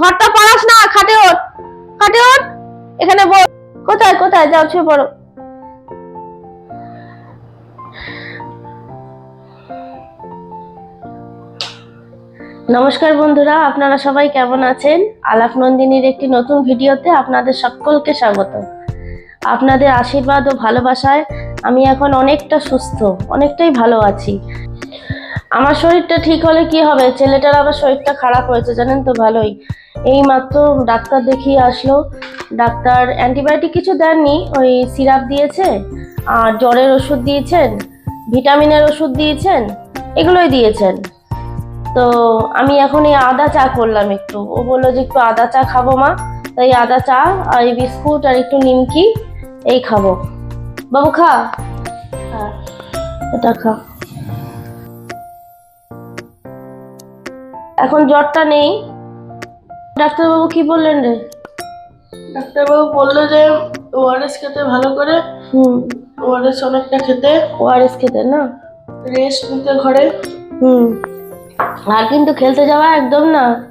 ঘরটা পাড়াস না, খাটে ওঠ। খাটে ওঠ। এখানে বল কোথায় কোথায়? যাও ছুঁয়ে পড়ো। নমস্কার বন্ধুরা, আপনারা সবাই কেমন আছেন? আলাপ নন্দিনীর একটি নতুন ভিডিওতে আপনাদের সকলকে স্বাগত। আপনাদের আশীর্বাদ ও ভালোবাসায় আমি এখন অনেকটা সুস্থ, অনেকটাই ভালো আছি। আমার শরীরটা ঠিক হলে কি হবে? ছেলেটার আবার শরীরটা খারাপ হয়েছে, জানেন তো ভালোই। এই মাত্র ডাক্তার দেখিয়ে আসলো। ডাক্তার অ্যান্টিবায়োটিক কিছু দেননি, ওই সিরাপ দিয়েছে, আর জ্বরের ওষুধ দিয়েছেন, ভিটামিনের ওষুধ দিয়েছেন, এগুলোই দিয়েছেন। তো আমি এখন এই আদা চা করলাম একটু। ও বলল যে একটু আদা চা খাব মা। তাই আদা চা আর এই বিস্কুট আর একটু নিমকি, এই খাব। বাবু খা। হ্যাঁ এটা খা। এখন জ্বরটা নেই। ডাক্তারবাবু কি বললেন রে? ডাক্তারবাবু বলল যে ওআরএস খেতে ভালো করে। হুম। ওআরএস অনেকটা খেতে। ওআরএস খেতে না? রেস্ট নিতে ঘরে। হুম। আর কিন্তু খেলতে যাওয়া একদম না।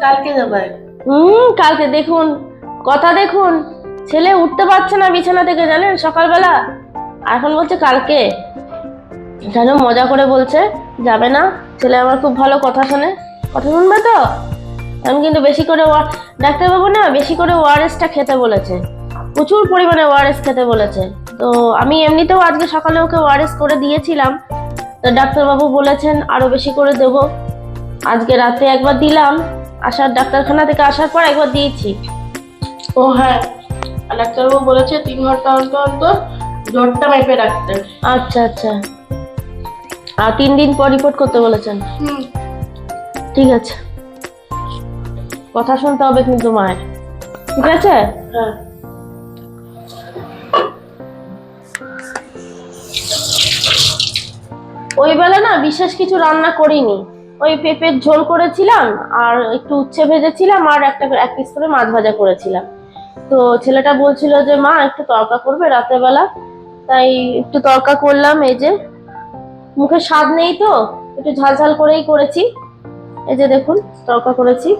কালকে যাবে হুম কালকে দেখুন। কথা দেখুন। ছেলে উঠতে পারছে না বিছানা থেকে জানেন? সকালবেলা। আর এখন বলছে কালকে। যেন মজা করে বলছে যাবে না ছেলে আমার খুব ভালো কথা শোনে। কথা শুনবে তো? আমি কিন্তু বেশি করে ডাক্তারবাবু না বেশি করে ওআরএসটা খেতে বলেছে। প্রচুর পরিমাণে ওআরএস খেতে বলেছে। তো আমি এমনিতেও আজকে সকালে ওকে ওআরএস করে দিয়েছিলাম। তো ডাক্তারবাবু বলেছেন আরও বেশি করে দেবো। আজকে রাতে একবার দিলাম আসার ডাক্তারখানা থেকে আসার পর একবার দিয়েছি। ও হ্যাঁ ডাক্তারবাবু বলেছে তিন ঘণ্টা অন্তর অন্তর জ্বরটা মেপে রাখতে। আচ্ছা আচ্ছা। আর তিন দিন পর রিপোর্ট করতে বলেছেন। ঠিক আছে। কথা শুনতে হবে কিন্তু মায়ের। ঠিক আছে? হ্যাঁ। ওই বেলা না বিশেষ কিছু রান্না করিনি। ওই পেঁপের ঝোল করেছিলাম আর একটু উচ্ছে ভেজেছিলাম আর একটা এক পিস করে মাছ ভাজা করেছিলাম। তো ছেলেটা বলছিল যে মা একটু তরকা করবে রাতের বেলা। তাই একটু তরকা করলাম এই যে। মুখে স্বাদ নেই তো, একটু ঝাল ঝাল করেই করেছি। এই যে দেখুন, তরকা করেছি।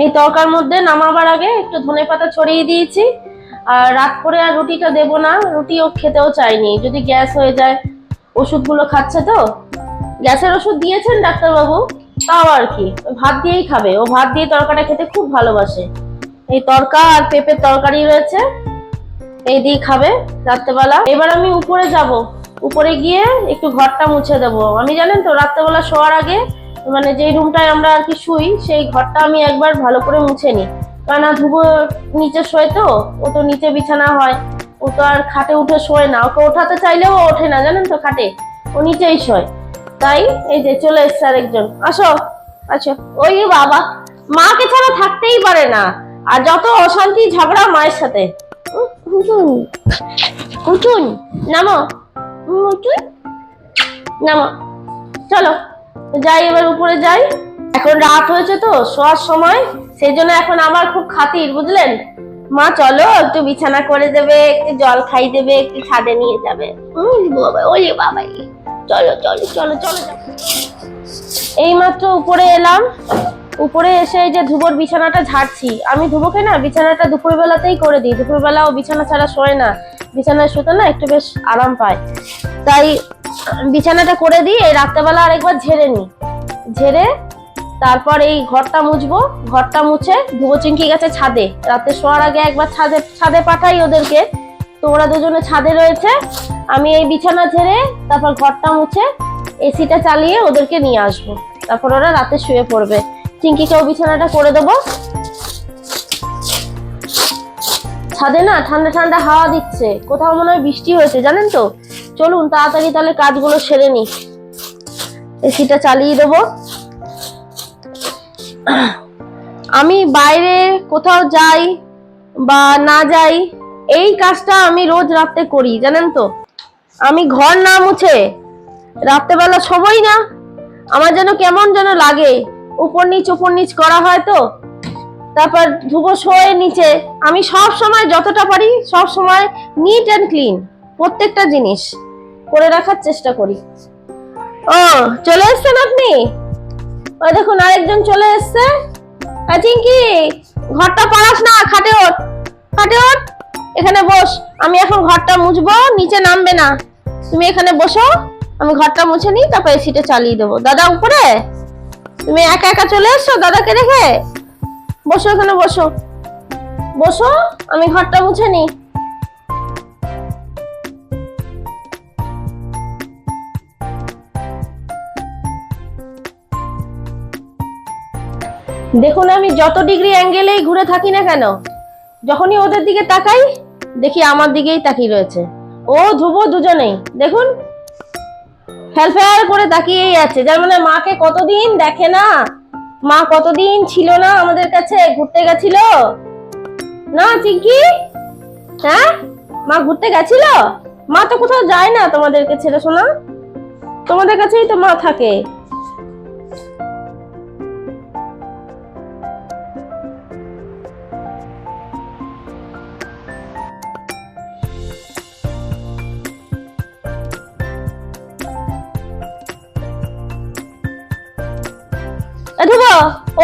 এই তরকার মধ্যে নামাবার আগে একটু ধনে পাতা ছড়িয়ে দিয়েছি, আর রাত করে আর রুটিটা দেবো না, রুটিও খেতেও চাইনি। যদি গ্যাস হয়ে যায়, ওষুধগুলো খাচ্ছে তো? গ্যাসের ওষুধ দিয়েছেন ডাক্তারবাবু, তাও আর কি। ভাত দিয়েই খাবে। ও ভাত দিয়ে তরকাটা খেতে খুব ভালোবাসে। এই তরকা আর পেঁপের তরকারি রয়েছে এই দিয়ে খাবে রাত্রেবেলা। এবার আমি উপরে যাব। উপরে গিয়ে একটু ঘরটা মুছে দেবো। আমি জানেন তো, রাত্রেবেলা শোয়ার আগে মানে যেই রুমটায় আমরা আর কি শুই, সেই ঘরটা আমি একবার ভালো করে মুছে নিই। কেননা ধুবো নিচে শোয় তো, ও তো নিচে বিছানা হয়। ও তো আর খাটে উঠে শোয় না। ওকে ওঠাতে চাইলেও ও ওঠে না, জানেন তো খাটে। ও নিচেই শোয়। তাই এই যে চলে এসছে আরেকজন। আসো আচ্ছা ওই বাবা, মাকে ছাড়া থাকতেই পারে না। আর যত অশান্তি, ঝগড়া মায়ের সাথে। উঠুন উঠুন নামো। উঠুন নামো। চলো, যাই, এবার উপরে যাই। এখন রাত হয়েছে তো, শোয়ার সময়। সেই জন্য এখন আমার খুব খাতির, বুঝলেন? মা, চলো, একটু বিছানা করে দেবে, একটু জল খাই দেবে, একটু ছাদে নিয়ে যাবে। বাবা বাবাই চলো চলো চলো চলো চলো। এইমাত্র উপরে এলাম। উপরে এসে এই যে ধুবোর বিছানাটা ঝাড়ছি, আমি ধুবোকে না বিছানাটা দুপুরবেলাতেই করে দিই, দুপুরবেলা ও বিছানা ছাড়া শোয় না, বিছানায় শুতে না একটু বেশ আরাম পায়। তাই বিছানাটা করে দিই, এই রাত্রেবেলা আরেকবার ঝেড়ে নিই। ঝেড়ে তারপর এই ঘরটা মুছবো, ঘরটা মুছে ধুবো চিংকি গেছে ছাদে। রাতে শোয়ার আগে একবার ছাদে ছাদে পাঠাই ওদেরকে। তো ওরা দুজনে ছাদে রয়েছে, আমি এই বিছানা ঝেড়ে তারপর ঘরটা মুছে এসিটা চালিয়ে ওদেরকে নিয়ে আসব। তারপর ওরা রাতে শুয়ে পড়বে। চিঙ্কিকেও বিছানাটা করে দেবো। ছাদে না ঠান্ডা ঠান্ডা হাওয়া দিচ্ছে। কোথাও মনে হয় বৃষ্টি হয়েছে, জানেন তো? চলুন তাড়াতাড়ি তাহলে কাজগুলো সেরে নি এসিটা চালিয়ে দেবো। আমি বাইরে কোথাও যাই বা না যাই, এই কাজটা আমি রোজ রাতে করি, জানেন তো? আমি ঘর না মুছে, রাত্রেবেলা সময় না। আমার যেন কেমন যেন লাগে। উপর নিচ উপর নিচ করা হয় তো? তারপর ধুবো শোয়ে নিচে, আমি সব সময় যতটা পারি সব সময় নিট অ্যান্ড ক্লিন প্রত্যেকটা জিনিস করে রাখার চেষ্টা করি। ও, চলে এসছেন আপনি? ওই দেখুন, আরেকজন চলে এসছে। চিঙ্কি ঘরটা পারাস না, খাটে ওঠ খাটে ওঠ। এখানে বস, আমি এখন ঘরটা মুছবো, নিচে নামবে না। তুমি এখানে বসো, আমি ঘরটা মুছে নিই, তারপর এসিটা চালিয়ে দেবো। দাদা, উপরে? তুমি একা একা চলে এসছো দাদাকে রেখে? বসো এখানে, বসো। বসো, আমি ঘরটা মুছে নিই। দেখুন আমি যত ডিগ্রি অ্যাঙ্গেলেই ঘুরে থাকি না কেন, যখনই ওদের দিকে তাকাই, দেখি আমার দিকেই তাকিয়ে রয়েছে। ও ধ্রুব দুজনেই। দেখুন ফেলফেয়ার করে তাকিয়েই আছে। যার মানে মাকে কতদিন দেখে না? মা কতদিন ছিল না আমাদের কাছে? ঘুরতে গেছিল? না, চিঙ্কি? হ্যাঁ? মা ঘুরতে গেছিল? মা তো কোথাও যায় না তোমাদেরকে ছেড়ে শোনা? তোমাদের কাছেই তো মা থাকে।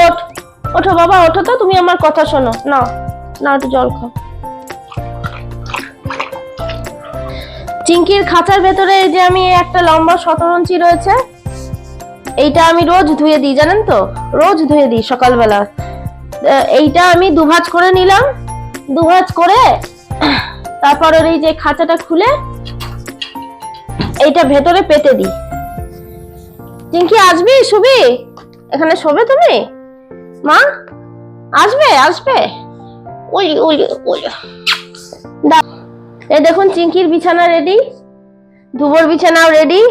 ওঠ। ওঠো বাবা, ওঠো তো, তুমি আমার কথা শোনো। না না একটু জল খাও। চিঙ্কির খাঁচার ভেতরে যে আমি একটা লম্বা শতরঞ্চি রয়েছে, এইটা আমি রোজ ধুয়ে দিই, জানেন তো? রোজ ধুয়ে দিই সকালবেলা। এইটা আমি দুভাজ করে নিলাম। দুভাজ করে তারপর এই যে খাঁচাটা খুলে এইটা ভেতরে পেতে দিই। চিঙ্কি আসবি, শুবি? এখানে শোবে তুমি? মা? আসবে আসবে। ওই ওই ওই। এই দেখুন চিঙ্কির বিছানা রেডি ধুবোর বিছানাও রেডি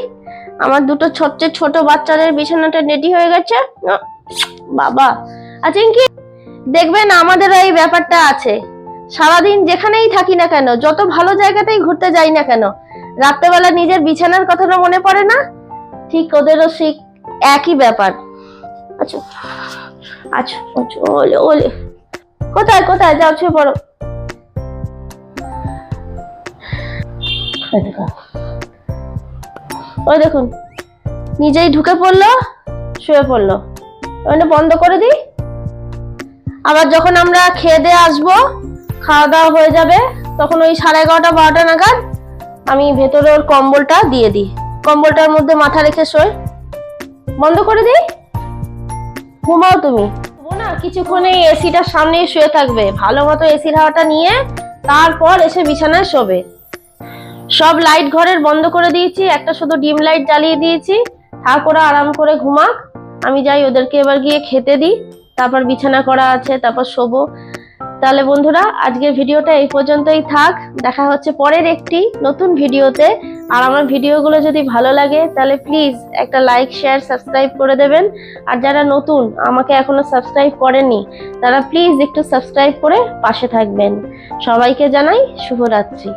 আমার দুটো ছোট্ট, ছোট বাচ্চাদের বিছানাটা রেডি হয়ে গেছে। বাবা। আর চিঙ্কি দেখবেন আমাদেরও এই ব্যাপারটা আছে। সারাদিন যেখানেই থাকি না কেন, যত ভালো জায়গাতেই ঘুরতে যাই না কেন, রাত্রেবেলা নিজের বিছানার কথাটা মনে পড়ে না? ঠিক ওদেরও ঠিক একই ব্যাপার। আচ্ছা আচ্ছা ওলে ওলে। কোথায় কোথায়? যাও ছুঁয়ে পড়ো। ওই দেখুন, নিজেই ঢুকে পড়ল, শুয়ে পড়ল। ওখানে বন্ধ করে দিই। আবার যখন আমরা খেয়ে দিয়ে আসব, খাওয়া দাওয়া হয়ে যাবে, তখন ওই সাড়ে এগারোটা, বারোটা নাগাদ আমি ভেতরে ওর কম্বলটা দিয়ে দিই। কম্বলটার মধ্যে মাথা রেখে শোয়। বন্ধ করে দিই। ঘুমাও তুমি। না, কিছুক্ষণ এই এসিটার সামনে শুয়ে থাকবে। ভালো মতো এসির হাওয়াটা নিয়ে তারপর এসে বিছানায় শোবে। সব লাইট ঘরের বন্ধ করে দিয়েছি, একটা শুধু ডিম লাইট জ্বালিয়ে দিয়েছি। থাক আরাম করে ঘুমাক। আমি যাই ওদেরকে এবার গিয়ে খেতে দিই। তারপর বিছানা করা আছে, তারপর শোবো। তাহলে বন্ধুরা, আজকের ভিডিওটা এই পর্যন্তই থাক। দেখা হচ্ছে পরের একটি নতুন ভিডিওতে। আর আমার ভিডিওগুলো যদি ভালো লাগে, তাহলে প্লিজ একটা লাইক শেয়ার সাবস্ক্রাইব করে দেবেন। আর যারা নতুন, আমাকে এখনও সাবস্ক্রাইব করেনি তারা প্লিজ একটু সাবস্ক্রাইব করে পাশে থাকবেন। সবাইকে জানাই শুভরাত্রি।